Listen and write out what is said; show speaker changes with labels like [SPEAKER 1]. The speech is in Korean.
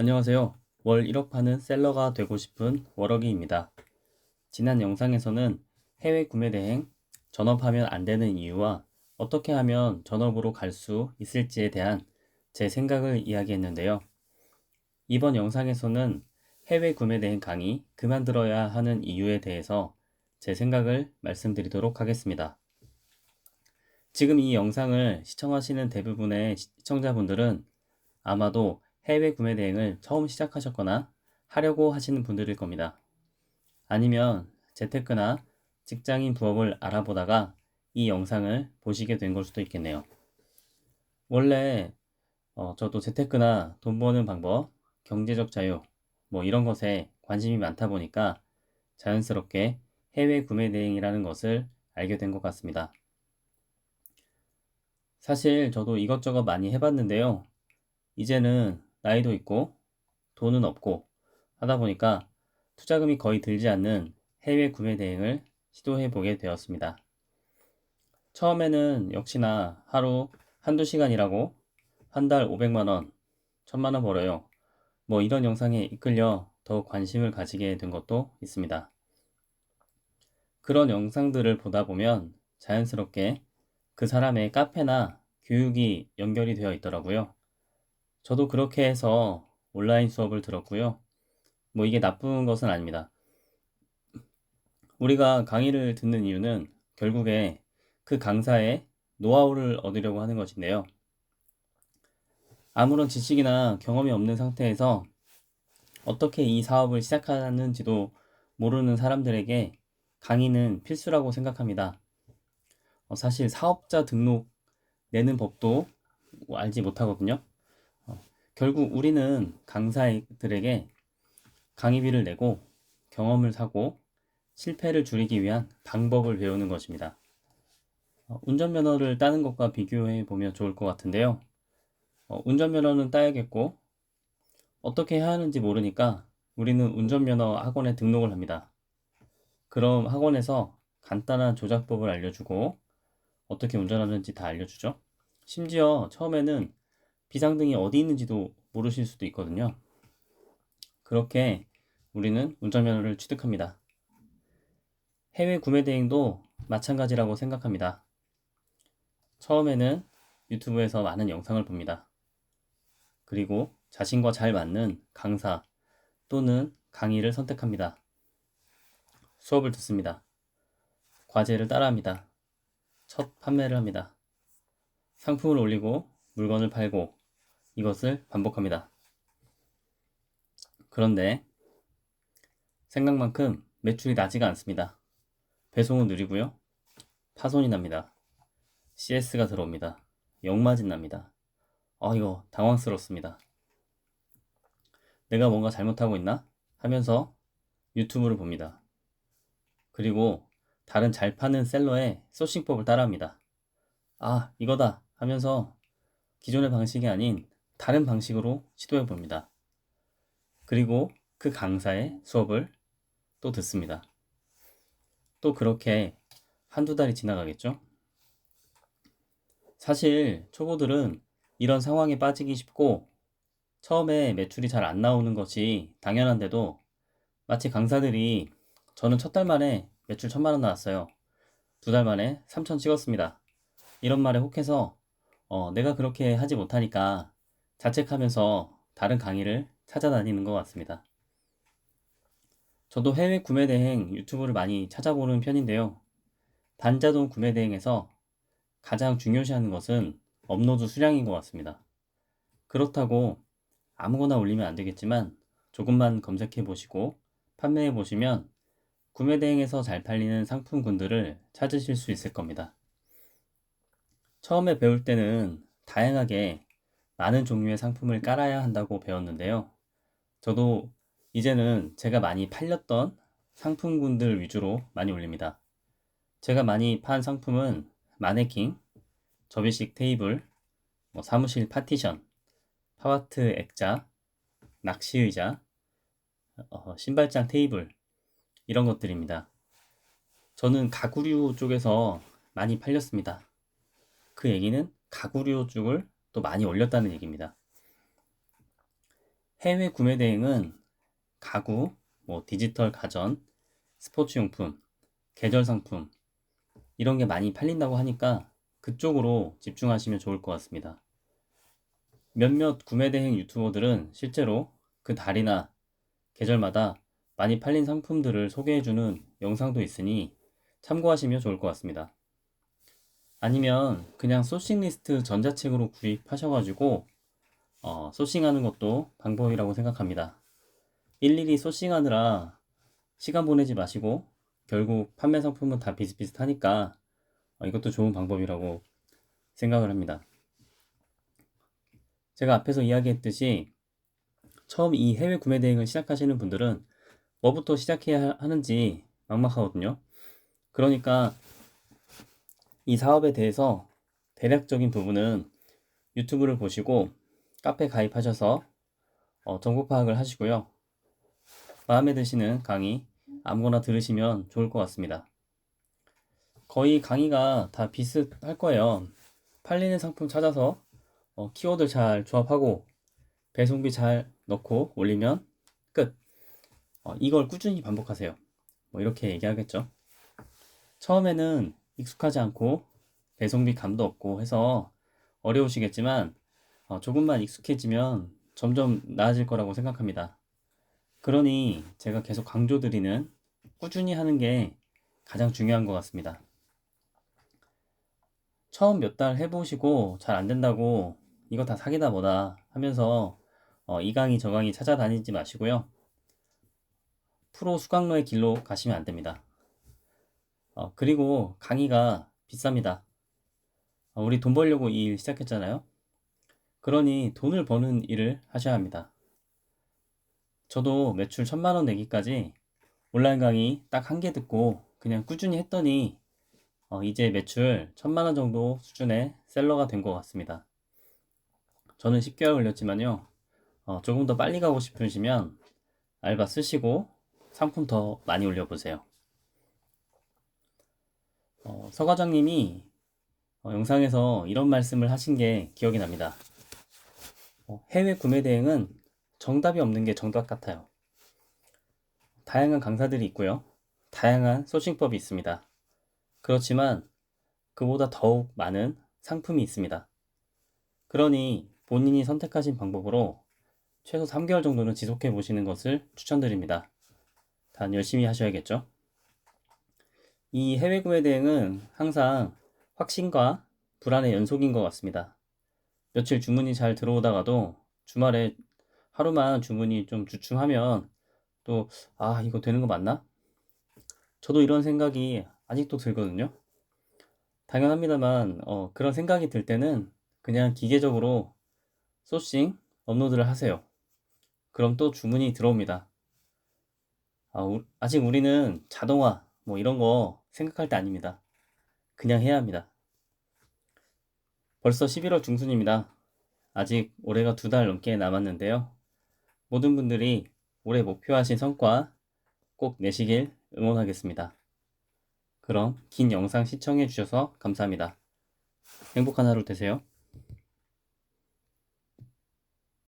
[SPEAKER 1] 안녕하세요. 월 1억 파는 셀러가 되고 싶은 워럭이입니다. 지난 영상에서는 해외 구매 대행, 전업하면 안 되는 이유와 어떻게 하면 전업으로 갈 수 있을지에 대한 제 생각을 이야기했는데요. 이번 영상에서는 해외 구매 대행 강의 그만들어야 하는 이유에 대해서 제 생각을 말씀드리도록 하겠습니다. 지금 이 영상을 시청하시는 대부분의 시청자분들은 아마도 해외 구매 대행을 처음 시작하셨거나 하려고 하시는 분들일 겁니다. 아니면 재테크나 직장인 부업을 알아보다가 이 영상을 보시게 된 걸 수도 있겠네요. 원래 어, 저도 재테크나 돈 버는 방법, 경제적 자유, 뭐 이런 것에 관심이 많다 보니까 자연스럽게 해외 구매 대행이라는 것을 알게 된 것 같습니다. 사실 저도 이것저것 많이 해봤는데요. 이제는 나이도 있고 돈은 없고 하다 보니까 투자금이 거의 들지 않는 해외 구매 대행을 시도해 보게 되었습니다. 처음에는 역시나 하루 한두 시간이라고 한 달 500만원, 1000만원 벌어요. 뭐 이런 영상에 이끌려 더욱 관심을 가지게 된 것도 있습니다. 그런 영상들을 보다 보면 자연스럽게 그 사람의 카페나 교육이 연결이 되어 있더라고요. 저도 그렇게 해서 온라인 수업을 들었고요. 뭐 이게 나쁜 것은 아닙니다. 우리가 강의를 듣는 이유는 결국에 그 강사의 노하우를 얻으려고 하는 것인데요. 아무런 지식이나 경험이 없는 상태에서 어떻게 이 사업을 시작하는지도 모르는 사람들에게 강의는 필수라고 생각합니다. 어, 사실 사업자 등록 내는 법도 알지 못하거든요. 결국 우리는 강사들에게 강의비를 내고 경험을 사고 실패를 줄이기 위한 방법을 배우는 것입니다. 어, 운전면허를 따는 것과 비교해 보면 좋을 것 같은데요. 어, 운전면허는 따야겠고 어떻게 해야 하는지 모르니까 우리는 운전면허 학원에 등록을 합니다. 그럼 학원에서 간단한 조작법을 알려주고 어떻게 운전하는지 다 알려주죠. 심지어 처음에는 비상등이 어디 있는지도 모르실 수도 있거든요. 그렇게 우리는 운전면허를 취득합니다. 해외 구매 대행도 마찬가지라고 생각합니다. 처음에는 유튜브에서 많은 영상을 봅니다. 그리고 자신과 잘 맞는 강사 또는 강의를 선택합니다. 수업을 듣습니다. 과제를 따라합니다. 첫 판매를 합니다. 상품을 올리고 물건을 팔고 이것을 반복합니다. 그런데 생각만큼 매출이 나지가 않습니다. 배송은 느리고요. 파손이 납니다. CS가 들어옵니다. 역마진 납니다. 아, 이거 당황스럽습니다. 내가 뭔가 잘못하고 있나? 하면서 유튜브를 봅니다. 그리고 다른 잘 파는 셀러의 소싱법을 따라합니다. 아, 이거다 하면서 기존의 방식이 아닌 다른 방식으로 시도해 봅니다. 그리고 그 강사의 수업을 또 듣습니다. 또 그렇게 한두 달이 지나가겠죠? 사실 초보들은 이런 상황에 빠지기 쉽고 처음에 매출이 잘 안 나오는 것이 당연한데도 마치 강사들이 저는 첫 달 만에 매출 천만 원 나왔어요. 두 달 만에 3천 찍었습니다. 이런 말에 혹해서 어, 내가 그렇게 하지 못하니까 자책하면서 다른 강의를 찾아다니는 것 같습니다. 저도 해외 구매 대행 유튜브를 많이 찾아보는 편인데요. 단자동 구매 대행에서 가장 중요시하는 것은 업로드 수량인 것 같습니다. 그렇다고 아무거나 올리면 안 되겠지만 조금만 검색해 보시고 판매해 보시면 구매 대행에서 잘 팔리는 상품군들을 찾으실 수 있을 겁니다. 처음에 배울 때는 다양하게 많은 종류의 상품을 깔아야 한다고 배웠는데요. 저도 이제는 제가 많이 팔렸던 상품군들 위주로 많이 올립니다. 제가 많이 판 상품은 마네킹, 접이식 테이블, 뭐 사무실 파티션, 파와트 액자, 낚시 의자, 어, 신발장 테이블 이런 것들입니다. 저는 가구류 쪽에서 많이 팔렸습니다. 그 얘기는 가구류 쪽을 또 많이 올렸다는 얘기입니다. 해외 구매 대행은 가구, 뭐 디지털 가전, 스포츠 용품, 계절 상품 이런 게 많이 팔린다고 하니까 그쪽으로 집중하시면 좋을 것 같습니다. 몇몇 구매 대행 유튜버들은 실제로 그 달이나 계절마다 많이 팔린 상품들을 소개해주는 영상도 있으니 참고하시면 좋을 것 같습니다. 아니면 그냥 소싱 리스트 전자책으로 구입하셔가지고 어, 소싱하는 것도 방법이라고 생각합니다. 일일이 소싱하느라 시간 보내지 마시고 결국 판매 상품은 다 비슷비슷하니까 어, 이것도 좋은 방법이라고 생각을 합니다. 제가 앞에서 이야기했듯이 처음 이 해외 구매 대행을 시작하시는 분들은 뭐부터 시작해야 하는지 막막하거든요. 그러니까 이 사업에 대해서 대략적인 부분은 유튜브를 보시고 카페 가입하셔서 어, 정보 파악을 하시고요. 마음에 드시는 강의 아무거나 들으시면 좋을 것 같습니다. 거의 강의가 다 비슷할 거예요. 팔리는 상품 찾아서 어, 키워드 잘 조합하고 배송비 잘 넣고 올리면 끝. 어, 이걸 꾸준히 반복하세요. 뭐 이렇게 얘기하겠죠. 처음에는 익숙하지 않고 배송비 감도 없고 해서 어려우시겠지만 어, 조금만 익숙해지면 점점 나아질 거라고 생각합니다. 그러니 제가 계속 강조드리는 꾸준히 하는 게 가장 중요한 것 같습니다. 처음 몇 달 해보시고 잘 안 된다고 이거 다 사기다 뭐다 하면서 어, 이 강의 저 강의 찾아다니지 마시고요. 프로 수강로의 길로 가시면 안 됩니다. 어, 그리고 강의가 비쌉니다. 어, 우리 돈 벌려고 이 일 시작했잖아요. 그러니 돈을 버는 일을 하셔야 합니다. 저도 매출 천만 원 내기까지 온라인 강의 딱 한 개 듣고 그냥 꾸준히 했더니 어, 이제 매출 천만 원 정도 수준의 셀러가 된 것 같습니다. 저는 10개월 걸렸지만요. 어, 조금 더 빨리 가고 싶으시면 알바 쓰시고 상품 더 많이 올려보세요. 어, 서 과장님이 어, 영상에서 이런 말씀을 하신 게 기억이 납니다. 어, 해외 구매 대행은 정답이 없는 게 정답 같아요. 다양한 강사들이 있고요. 다양한 소싱법이 있습니다. 그렇지만 그보다 더욱 많은 상품이 있습니다. 그러니 본인이 선택하신 방법으로 최소 3개월 정도는 지속해 보시는 것을 추천드립니다. 단 열심히 하셔야겠죠? 이 해외 구매 대행은 항상 확신과 불안의 연속인 것 같습니다. 며칠 주문이 잘 들어오다가도 주말에 하루만 주문이 좀 주춤하면 또, 아, 이거 되는 거 맞나? 저도 이런 생각이 아직도 들거든요. 당연합니다만, 어, 그런 생각이 들 때는 그냥 기계적으로 소싱, 업로드를 하세요. 그럼 또 주문이 들어옵니다. 아, 우, 아직 우리는 자동화, 뭐 이런 거 생각할 때 아닙니다. 그냥 해야 합니다. 벌써 11월 중순입니다. 아직 올해가 두 달 넘게 남았는데요. 모든 분들이 올해 목표하신 성과 꼭 내시길 응원하겠습니다. 그럼 긴 영상 시청해 주셔서 감사합니다. 행복한 하루 되세요.